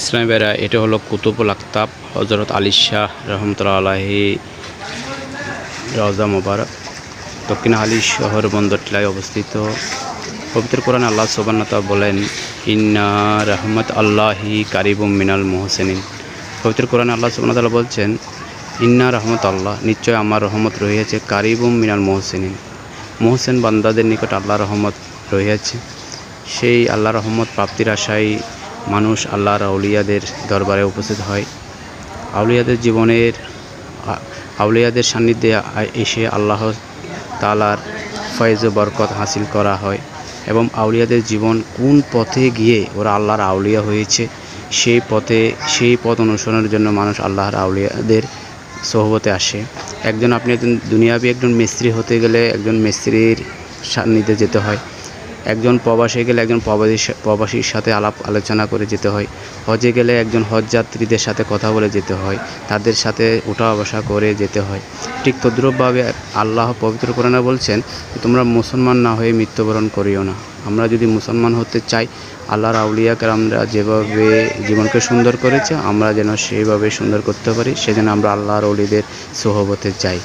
ইসলামী বেড়া এটা হলো কুতুবুল আক্তাব হজরত আলী শাহ রহমতুল্লাহ আলাহি রওজা মোবারক। দক্ষিণ হালি শহর বন্দর টিলায় অবস্থিত। পবিত্র কোরআন আল্লাহ সোবান্নতা বলেন, ইন্না রহমত আল্লাহি কারিবুম মিনাল মোহসেনিন। পবিত্র কোরআন আল্লাহ সোবান্নতাল্লাহ বলছেন, ইন্না রহমত আল্লাহ, নিশ্চয় আমার রহমত রহিয়াছে কারিবুম মিনাল মোহসেনিন। মোহসেন বান্দাদের নিকট আল্লাহ রহমত রহিয়াছে। সেই আল্লাহ রহমত প্রাপ্তির আশায় মানুষ আল্লাহর আউলিয়াদের দরবারে উপস্থিত হয়। আউলিয়াদের জীবনের, আউলিয়াদের সান্নিধ্যে এসে আল্লাহ তালার ফয়েজ বরকত হাসিল করা হয় এবং আউলিয়াদের জীবন কোন পথে গিয়ে ওরা আল্লাহর আউলিয়া হয়েছে, সেই পথে, সেই পথ অনুসরণের জন্য মানুষ আল্লাহর আউলিয়াদের সহবতে আসে। একজন আপনি একজন দুনিয়াবি একজন মিস্ত্রি হতে গেলে একজন মিস্ত্রির সান্নিধ্যে যেতে হয়। একজন প্রবাসে গেলে একজন প্রবাসী প্রবাসীর সাথে আলাপ আলোচনা করে যেতে হয়। হজে গেলে একজন হজ যাত্রীদের সাথে কথা বলে যেতে হয়। তাদের সাথে উঠা বসা করে যেতে হয়। ঠিক তদ্রূপভাবে আল্লাহ পবিত্র কোরআনে বলছেন, তোমরা মুসলমান না হয়ে মৃত্যুবরণ করিও না। আমরা যদি মুসলমান হতে চাই, আল্লাহর আউলিয়াকে আমরা যেভাবে জীবনকে সুন্দর করেছে, আমরা যেন সেইভাবে সুন্দর করতে পারি। সেজন্য আমরা আল্লাহর অলিদের সোহবতে যাই।